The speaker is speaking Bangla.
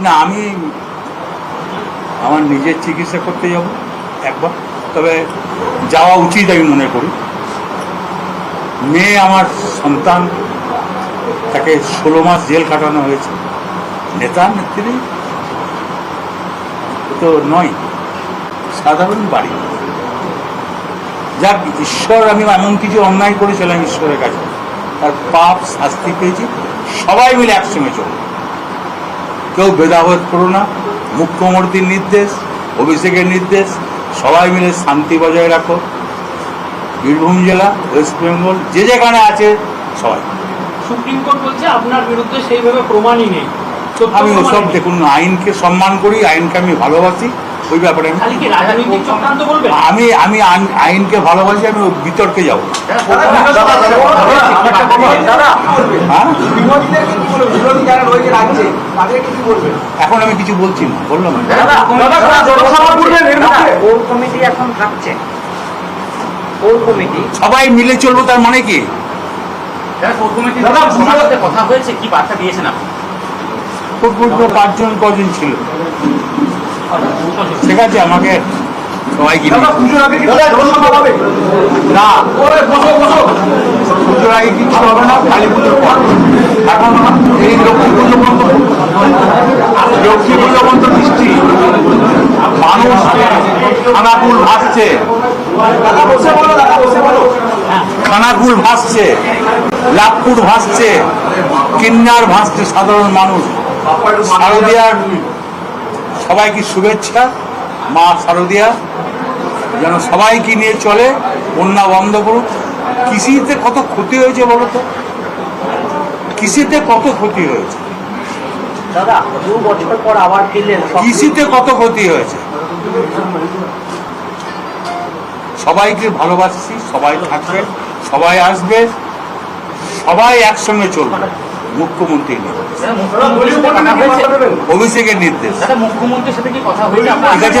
না, আমি আমার নিজের চিকিৎসা করতে যাব একবার। তবে যাওয়া উচিত আমি মনে করি। মেয়ে আমার সন্তান, তাকে ষোলো মাস জেল কাটানো হয়েছে। নেতা, নেত্রী তো নয়, সাধারণ বাড়ি। যাক, ঈশ্বর, আমি এমন কিছু অন্যায় করেছিলাম ঈশ্বরের কাছে। তার পাপ শাস্তি পেয়েছি সবাই মিলে একসঙ্গে চলবে কেউ ভেদাভেদ করো না মুখ্যমন্ত্রীর নির্দেশ অভিষেকের নির্দেশ সবাই মিলে শান্তি বজায় রাখো বীরভূম জেলা ওয়েস্ট বেঙ্গল যে যেখানে আছে সবাই সুপ্রিম কোর্ট বলছে আপনার বিরুদ্ধে সেইভাবে প্রমাণই নেই আমি ওসব। দেখুন আইনকে সম্মান করি আইনকে আমি ভালোবাসি ওই ব্যাপারে আমি খালি কি রাজনৈতিক চক্রান্ত বলবেন আমি আমি আইনকে ভালোবাসি আমি বিতর্কে যাব হ্যাঁ? এখন আমি কিছু বলছি না বললাম কমিটি এখন থাকছে? Core committee? সবাই মিলে চলবো তার মানে কি? কথা হয়েছে কি বার্তা দিয়েছেন আপনি? পাঁচজন কজন ছিল? ঠিক আছে আমাকে সবাই কি না মানুষ খানাকুল ভাসছে। খানাকুল ভাসছে লাভপুর ভাসছে, কিন্নার ভাসছে সাধারণ মানুষ। শারদিয়ার সবাইকে শুভেচ্ছা? মা শারদিয়া, যেন সবাইকে নিয়ে চলে, বন্যা বন্ধ করুক। কৃষিতে কত ক্ষতি হয়েছে বলো তো? কৃষিতে কত ক্ষতি হয়েছে? দাদা দু বছর পর আবার ফিরলেন কৃষিতে কত ক্ষতি হয়েছে? সবাইকে ভালোবাসছি সবাই থাকবে সবাই আসবে সবাই একসঙ্গে চলবে মুখ্যমন্ত্রী অভিষেকের নির্দেশ। দাদা মুখ্যমন্ত্রীর সাথে কি কথা হয়েছে? ঠিক আছে।